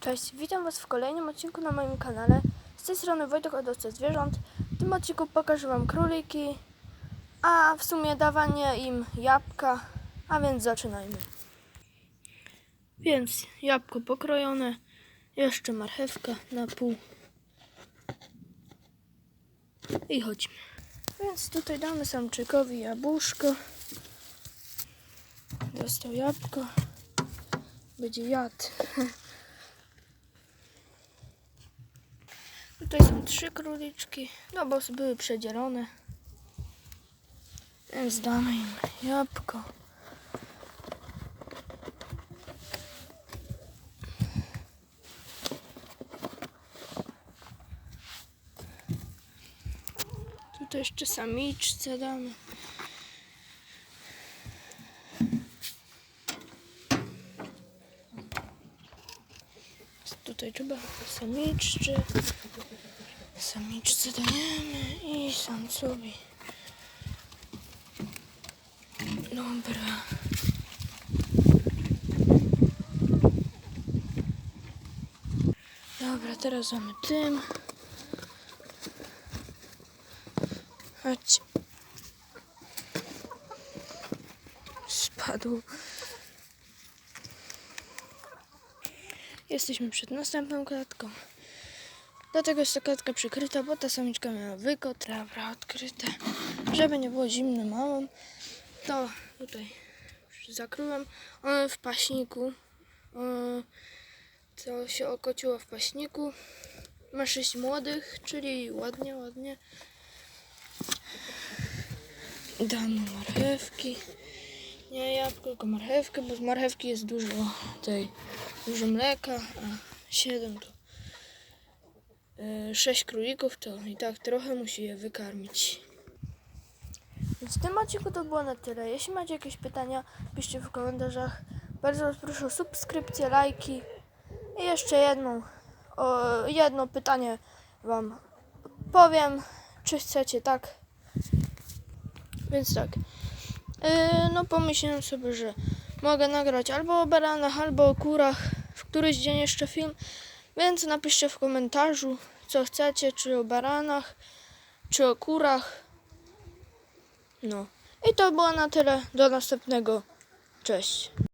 Cześć, witam Was w kolejnym odcinku na moim kanale. Z tej strony Wojtek Hodowca Zwierząt. W tym odcinku pokażę Wam króliki, a w sumie dawanie im jabłka, a więc zaczynajmy. Więc jabłko pokrojone, jeszcze marchewka na pół i chodźmy. Więc tutaj damy samczykowi jabłuszko. Dostał jabłko. Będzie jadł. Tutaj są trzy króliczki, no bo były przedzielone. Więc damy im jabłko. Tutaj jeszcze samiczce damy. Tutaj trzeba samiczczy. Samiczce dajemy i samcowi. Dobra. Dobra, teraz damy tym. Chodź. Spadł. Jesteśmy przed następną klatką. Dlatego jest ta klatka przykryta, bo ta samiczka miała wykot, dobra, odkryte. Żeby nie było zimno małą, to tutaj zakryłem One w paśniku. e, To się okociło w paśniku. Ma sześć młodych, czyli ładnie, ładnie. Damy marchewki. Nie jabłko, tylko marchewkę, bo z marchewki jest dużo tej, dużo mleka, a 7 to y, 6 królików, to i tak trochę musi je wykarmić. Więc w tym odcinku to było na tyle. Jeśli macie jakieś pytania, piszcie w komentarzach. Bardzo Was proszę o subskrypcję, lajki i jeszcze jedną, o, jedno pytanie Wam powiem, czy chcecie, tak? Więc tak. Yy, no pomyślałem sobie, że mogę nagrać albo o baranach, albo o kurach w któryś dzień jeszcze film, więc napiszcie w komentarzu, co chcecie, czy o baranach, czy o kurach. No. I to było na tyle. Do następnego. Cześć.